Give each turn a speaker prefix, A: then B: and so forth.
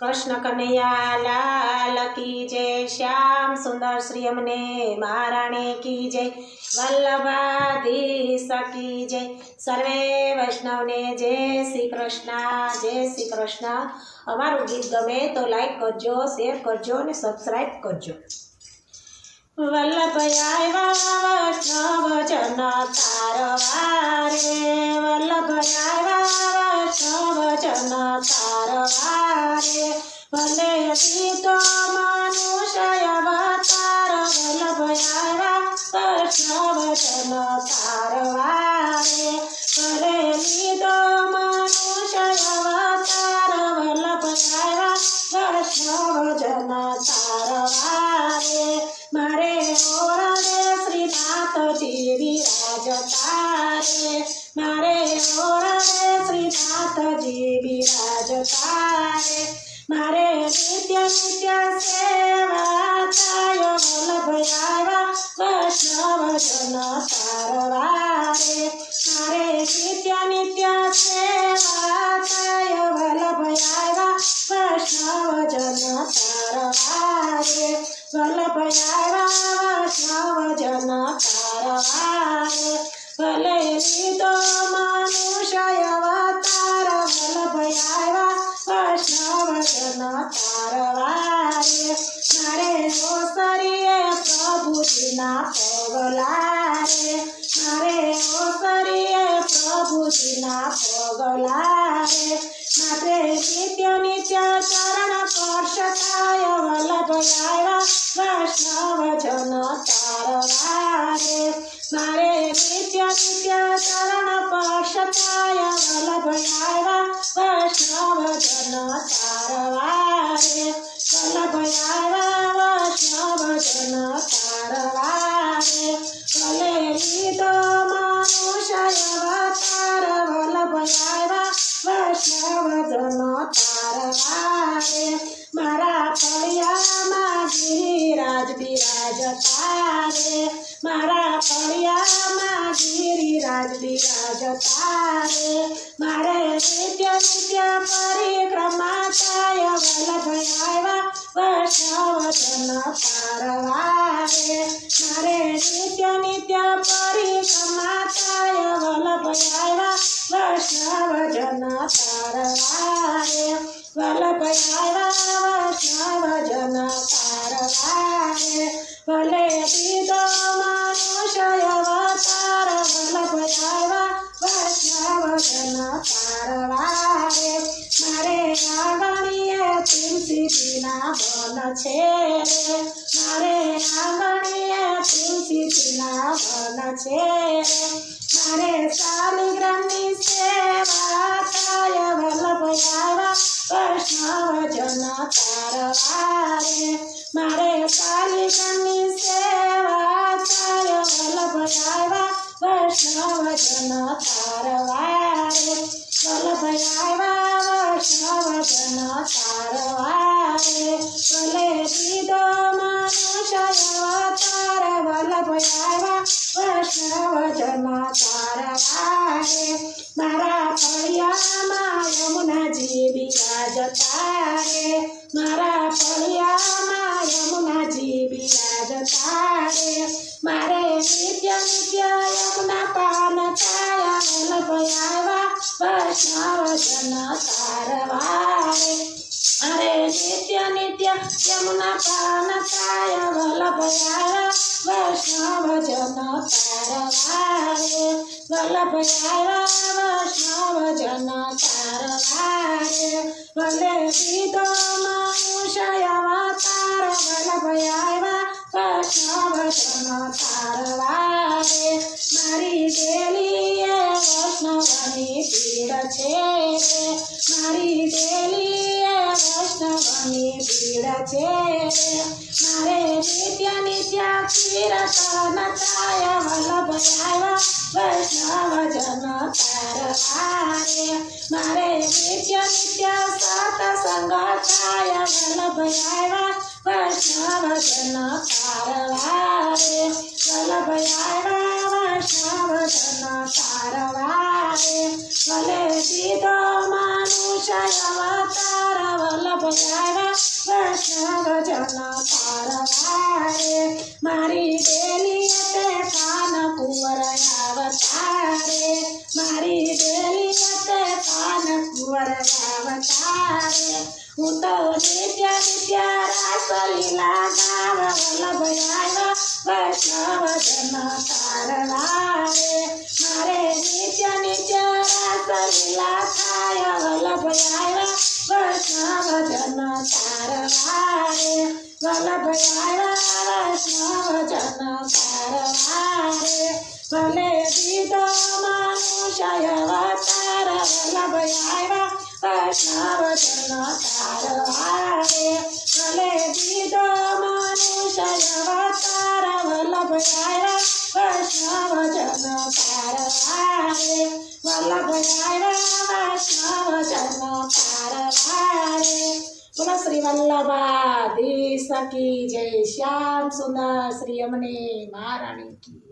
A: કૃષ્ણ કનૈયા લાલ કી જય, શ્યામ સુંદર શ્રી અમને મહારાણી કી જય, વલ્લભાધીશ કી જય. સર્વે વૈષ્ણવને જય શ્રી કૃષ્ણ, જય શ્રી કૃષ્ણ. અમારું ગીત ગમે તો લાઈક કરજો શેર કરજો અને સબસ્ક્રાઈબ કરજો. વલ્લભ આવ્યા વૈષ્ણવ જન વલ્લભ આવ્યા ભલે તો મનુષ્ય અવતાર વલ્લભ આવ્યા વૈષ્ણવ જન તારવારે ભલે લીધો મનુષ્ય અવતાર વલ્લભ આવ્યા વૈષ્ણવ જન તારવારે મારે ઓરડે શ્રીનાથજી રાજતા રે મારે ઓરડે શ્રીનાથજી વિરાજતા રે મારે નિત્ય નિત્ય સેવા આવ્યા વૈષ્ણવ જન બિરાજતા રે મારા ફળિયામાં ગિરિરાજ બિરાજ તારે મારે નિત્ય નિત્ય પરિક્રમા થાય વલ્લભ આવ્યા વૈષ્ણવજન પારવારે મારે નિત્ય નિત્ય પરિક્રમા થાય વલ્લભ આવ્યા વૈષ્ણવજન પારવારે વલ્લભ આવ્યા છે. મારે આંગણીએ તુલસીના બન છે. મારે મારે ગ્રામની સેવા થાય વલ્લભયાવા વૈષ્ણવ જન તારવારે. મારે મારે ગ્રામની સેવા થાય વલ્લભયાવા વૈષ્ણવ જન તારવારે. વલ્લભયાવા વલ્લભ વૈષ્ણવ જન તારવા આવ્યા વૈષ્ણવ જન તારવા મારા ફળિયામાં યમુનાજી બિરાજતા રે મારા ફળિયામાં યમુનાજી બિરાજતા રે મારે નિત્ય નિત્ય યમુના પાન આવ્યા વૈષ્ણવ જન તારવા રે અરે નિત્ય નિત્ય યમુના પાન થાય વલ્લભ આવ્યા વૈષ્ણવ જન તારવા રે વલ્લભ આવ્યા વૈષ્ણવ જન તારવા રે ભલે દીધો મનુષ્ય અવતાર વલ્લભ આવ્યા વૈષ્ણવ જન વૈષ્ણવની પીડ છે. મારી નિત્ય નિત્ય કીર્તન થાય વલ્લભ આવ્યા વૈષ્ણવ જન તારે મારે નિત્ય નિત્ય સત્સંગ થાય વલ્લભ આવ્યા વૈષ્ણવ જન તારવા રે વલ્લભ આવ્યા વૈષ્ણવ જન તારવા રે ભલે દીધો મનુષ્ય અવતાર વલ્લભ આવ્યા વૈષ્ણવ જન તારવારે મારી ડેલી તે કાન કુંવર મારી ડેલી તે કાન કુંવર હું તો નિત્ય નિત્ય રાસ લીલા ગાવ વલ્લભ આવ્યા વૈષ્ણવ જન ભલે દીધો મનુષ્ય અવતાર વલ્લભ આવ્યા વૈષ્ણવ જન તારવારે ભલે દીધો મનુષ્ય અવતાર વલ્લભ આવ્યા વૈષ્ણવ જન તારવારે વલ્લભ આવ્યા વૈષ્ણવ જન તારવારે બોલો શ્રી વલ્લભાધીશ કી જય શ્યામ સુંદર શ્રી અમને મહારાણી કી.